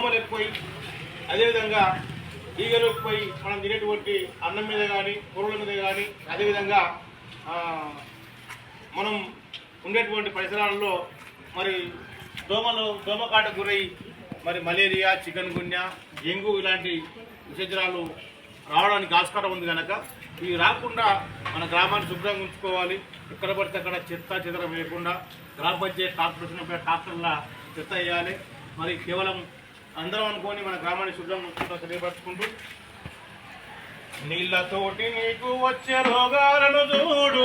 దోమలు ఎక్కువై అదేవిధంగా ఈగలు ఎక్కువై మనం తినేటువంటి అన్నం మీద కానీ కూరల మీద కానీ అదేవిధంగా మనం ఉండేటువంటి పరిసరాలలో మరి దోమలు దోమకాట గురై మరి మలేరియా చికెన్ గున్యా డెంగ్యూ ఇలాంటి విషజ్వరాలు రావడానికి ఆస్కారం ఉంది కనుక ఇవి రాకుండా మన గ్రామాన్ని శుభ్రంగా ఉంచుకోవాలి. ఎక్కడ పడితే అక్కడ చెత్త చెదరం వేయకుండా గ్రామ పంచాయతీ ట్రాక్టర్ వచ్చినప్పుడు చెత్త వేయాలి. మరి కేవలం అందరం అనుకొని మన గ్రామాన్ని శుభ్రం ఉంచుకుంటూ తెలియపరచుకుంటూ నీళ్ళతోటి నీకు వచ్చే రోగాలను చూడు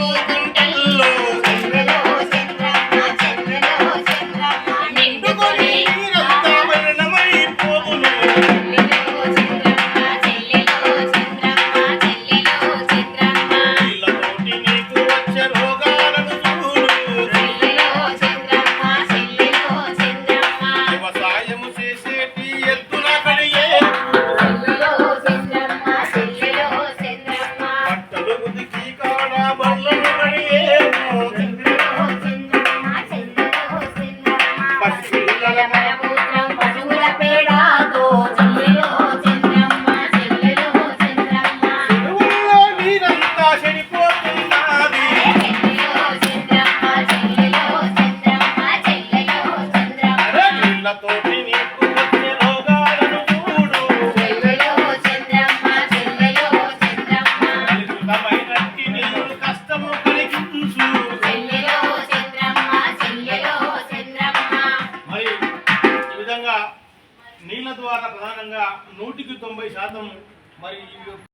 Thank you. నీళ్ళ ద్వారా ప్రధానంగా నూటికి తొంభై శాతం మరి